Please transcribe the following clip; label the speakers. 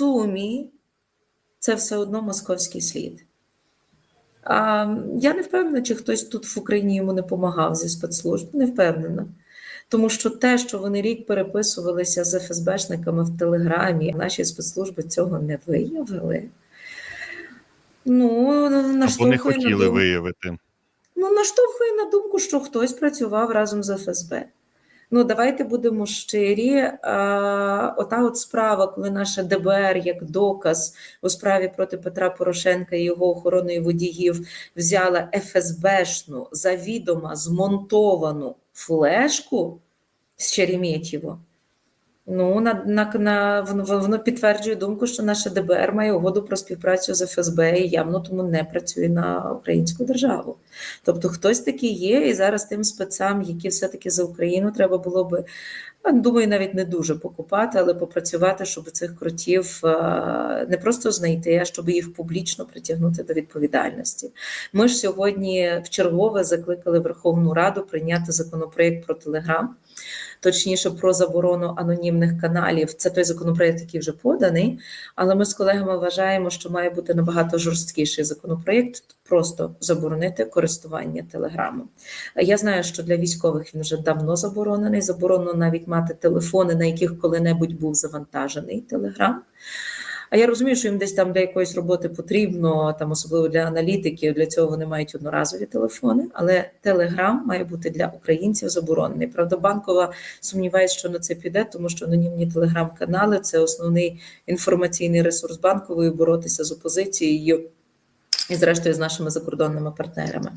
Speaker 1: сумі це все одно московський слід. А, я не впевнена, чи хтось тут в Україні йому не допомагав зі спецслужб. Не впевнена. Тому що те, що вони рік переписувалися з ФСБшниками в Телеграмі, наші спецслужби цього не виявили. Ну,
Speaker 2: Або не
Speaker 1: наштовхує на
Speaker 2: хотіли
Speaker 1: думку-
Speaker 2: виявити.
Speaker 1: Ну, наштовхує на думку, що хтось працював разом з ФСБ. Ну, давайте будемо щирі. А, ота от справа, коли наше ДБР як доказ у справі проти Петра Порошенка і його охорони водіїв взяла ФСБшну завідомо змонтовану флешку з Шереметьєво. Ну, на, на, на, воно, підтверджує думку, що наше ДБР має угоду про співпрацю з ФСБ і явно тому не працює на українську державу. Тобто хтось такий є, і зараз тим спецам, які все-таки за Україну, треба було би, думаю, навіть не дуже покупати, але попрацювати, щоб цих кротів е, не просто знайти, а щоб їх публічно притягнути до відповідальності. Ми ж сьогодні вчергове закликали Верховну Раду прийняти законопроєкт про Телеграм. Точніше, про заборону анонімних каналів. Це той законопроєкт, який вже поданий. Але ми з колегами вважаємо, що має бути набагато жорсткіший законопроєкт, просто заборонити користування телеграмом. Я знаю, що для військових він вже давно заборонений. Заборонено навіть мати телефони, на яких коли-небудь був завантажений телеграм. А я розумію, що їм десь там для якоїсь роботи потрібно, там особливо для аналітиків, для цього вони мають одноразові телефони. Але телеграм має бути для українців заборонений. Правда, банкова сумнівається, що на це піде, тому що анонімні телеграм-канали це основний інформаційний ресурс банкової боротися з опозицією і, зрештою, з нашими закордонними партнерами.